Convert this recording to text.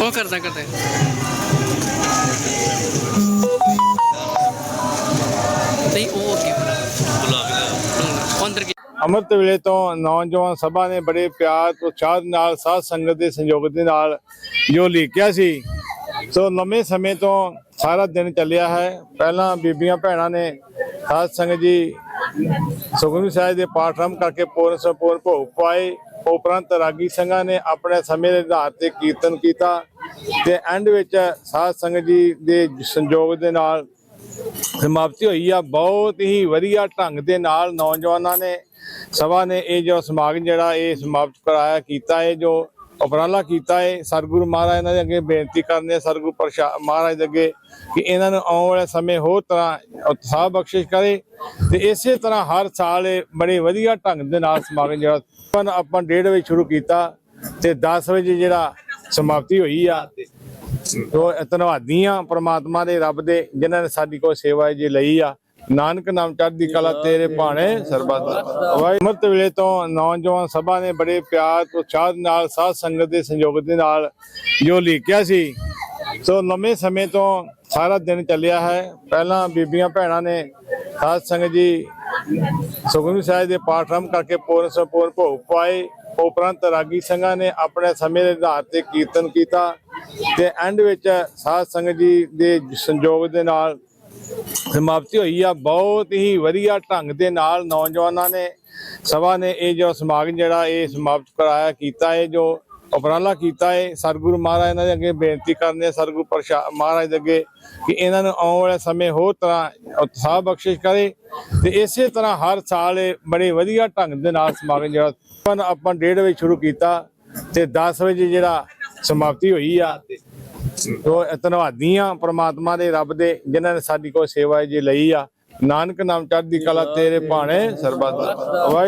ਉਹ ਕਰਦਾ ਕਰਦਾ। ਨਹੀਂ, ਉਹ ਅੱਗੇ ਬੁਲਾ ਅੰਦਰ ਅੰਮ੍ਰਿਤ ਵੇਲੇ ਤੋਂ ਨੌਜਵਾਨ ਸਭਾ ਨੇ ਬੜੇ ਪਿਆਰ ਤੇ ਉਤਸ਼ਾਹ ਨਾਲ, ਸਾਧ ਸੰਗਤ ਦੇ ਸੰਯੋਗ ਦੇ ਨਾਲ ਜੋ ਲਿਖਿਆ ਸੀ। ਸੋ ਲੰਮੇ ਸਮੇਂ ਤੋਂ ਸਾਰਾ ਦਿਨ ਚੱਲਿਆ ਹੈ। ਪਹਿਲਾਂ ਬੀਬੀਆਂ ਭੈਣਾਂ ਨੇ ਸਾਧ ਸੰਗਤ ਜੀ ਸੁਖਮਨੀ ਸਾਹਿਬ ਦੇ ਪਾਠ ਆਰੰਭ ਕਰਕੇ ਪੂਰਨ ਸੰਪੂਰਨ ਭੋਗ ਪਾਏ। ਉਪਰੰਤ ਰਾਗੀ ਸੰਘਾਂ ਨੇ ਆਪਣੇ ਸਮੇਂ ਦੇ ਆਧਾਰ ਤੇ ਕੀਰਤਨ ਕੀਤਾ ਤੇ ਐਂਡ ਵਿੱਚ ਸਾਧ ਸੰਗਤ ਜੀ ਦੇ ਸੰਯੋਗ ਦੇ ਨਾਲ ਸਮਾਪਤੀ ਹੋਈ ਆ। ਬਹੁਤ ਹੀ ਵਧੀਆ ਢੰਗ ਦੇ ਨਾਲ ਨੌਜਵਾਨਾਂ ਨੇ, ਸਭਾ ਨੇ ਇਹ ਜੋ ਸਮਾਗਮ ਜਿਹੜਾ ਇਹ ਸਮਾਪਤ ਕਰਾਇਆ, ਕੀਤਾ ਹੈ ਜੋ ਉਪਰਾਲਾ ਕੀਤਾ ਹੈ ਸਰਗੁਰੂ ਮਹਾਰਾਜ ਇਹਨਾਂ ਦੇ ਅੱਗੇ ਬੇਨਤੀ ਕਰਨੇ ਆ ਸਰਗੁਰੂ ਪ੍ਰਸ਼ਾ, ਮਹਾਰਾਜ ਦੇ ਅੱਗੇ ਕਿ ਇਹਨਾਂ ਨੂੰ ਆਉਣ ਵਾਲੇ ਸਮੇਂ ਹੋਰ ਤਰ੍ਹਾਂ ਉਤਸ਼ਾਹ ਬਖਸ਼ਿਸ਼ ਕਰੇ ਤੇ ਇਸੇ ਤਰ੍ਹਾਂ ਹਰ ਸਾਲ ਇਹ ਬੜੇ ਵਧੀਆ ਢੰਗ ਦੇ ਨਾਲ ਸਮਾਗਮ ਜਿਹੜਾ ਆਪਾਂ ਆਪਾਂ 1:30 ਵਜੇ ਸ਼ੁਰੂ ਕੀਤਾ ਤੇ 10 ਵਜੇ ਜਿਹੜਾ ਸਮਾਪਤੀ ਹੋਈ ਆ। ਤੋ ਧੰਨਵਾਦੀ ਆ ਪ੍ਰਮਾਤਮਾ ਦੇ ਰੱਬ ਦੇ ਜਿਨ੍ਹਾਂ ਨੇ ਸਾਡੀ ਕੋਈ ਸੇਵਾ ਜੇ ਲਈ ਆ। ਨਾਨਕ ਨਾਮ ਚੜ੍ਹਦੀ ਕਲਾ ਤੇਰੇ ਭਾਣੇ, ਸਰਬੱਤ ਵਾਹਿ ਅੰਮ੍ਰਿਤ ਵੇਲੇ ਤੋਂ ਨੌਜਵਾਨ ਸਭਾ ਨੇ ਬੜੇ ਪਿਆਰ, ਉਤਸ਼ਾਹ ਨਾਲ, ਸਾਧ ਸੰਗਤ ਦੇ ਸੰਯੋਗ ਦੇ ਨਾਲ ਜੋ ਲੀਕਿਆ ਸੀ। ਸੋ ਲੰਮੇ ਸਮੇਂ ਤੋਂ ਸਾਰਾ ਦਿਨ ਚੱਲਿਆ ਹੈ। ਪਹਿਲਾਂ ਬੀਬੀਆਂ ਭੈਣਾਂ ਨੇ ਸਾਧ ਸੰਗਤ ਜੀ ਸੁਖਮਨੀ ਸਾਹਿਬ ਦੇ ਪਾਠ ਕਰਕੇ ਪੂਰਨ ਸੰਪੂਰਨ ਭੋਗ ਪਾਏ ਉਪਰੰਤ ਰਾਗੀ ਸੰਘਾਂ ਨੇ ਆਪਣੇ ਸਮੇਂ ਦੇ ਆਧਾਰ ਤੇ ਕੀਰਤਨ ਕੀਤਾ ਤੇ ਐਂਡ ਵਿੱਚ ਸਾਧ ਸੰਗਤ ਜੀ ਦੇ ਸੰਯੋਗ ਦੇ ਨਾਲ ਸਮਾਪਤੀ ਹੋਈ ਆ। ਬਹੁਤ ਹੀ ਵਧੀਆ ਢੰਗ ਦੇ ਨਾਲ ਨੌਜਵਾਨਾਂ ਨੇ, ਸਭਾ ਨੇ ਇਹ ਜੋ ਸਮਾਗਮ ਜਿਹੜਾ ਇਹ ਸਮਾਪਤ ਕਰਾਇਆ, ਕੀਤਾ ਹੈ ਜੋ ਉਪਰਾਲਾ ਕੀਤਾ ਹੈ ਸਰਗੁਰੂ ਮਹਾਰਾਜ ਦੇ ਅੱਗੇ ਬੇਨਤੀ ਕਰਨੇ ਸਰਗੁਰੂ ਪ੍ਰਸ਼ਾ, ਮਹਾਰਾਜ ਦੇ ਅੱਗੇ ਕਿ ਇਹਨਾਂ ਨੂੰ ਆਉਣ ਵਾਲੇ ਸਮੇਂ ਹੋਰ ਤਰ੍ਹਾਂ ਉਤਸ਼ਾਹ ਬਖਸ਼ਿਸ਼ ਕਰੇ ਤੇ ਇਸੇ ਤਰ੍ਹਾਂ ਹਰ ਸਾਲ ਇਹ ਬੜੇ ਵਧੀਆ ਢੰਗ ਦੇ ਨਾਲ ਸਮਾਗਮ ਜਿਹੜਾ, ਆਪਾਂ ਆਪਾਂ 1:30 ਵਜੇ ਸ਼ੁਰੂ ਕੀਤਾ ਤੇ 10 ਵਜੇ ਜਿਹੜਾ ਸਮਾਪਤੀ ਹੋਈ ਆ। ਤੋ ਧੰਨਵਾਦੀ ਆ ਪ੍ਰਮਾਤਮਾ ਦੇ ਰੱਬ ਦੇ, ਜਿਨ੍ਹਾਂ ਨੇ ਸਾਡੀ ਕੋਈ ਸੇਵਾ ਜੀ ਲਈ ਆ। ਨਾਨਕ ਨਾਮ ਚੜ੍ਹਦੀ ਕਲਾ ਤੇਰੇ ਭਾਣੇ ਸਰਬੱਤ ਵਾਹਿ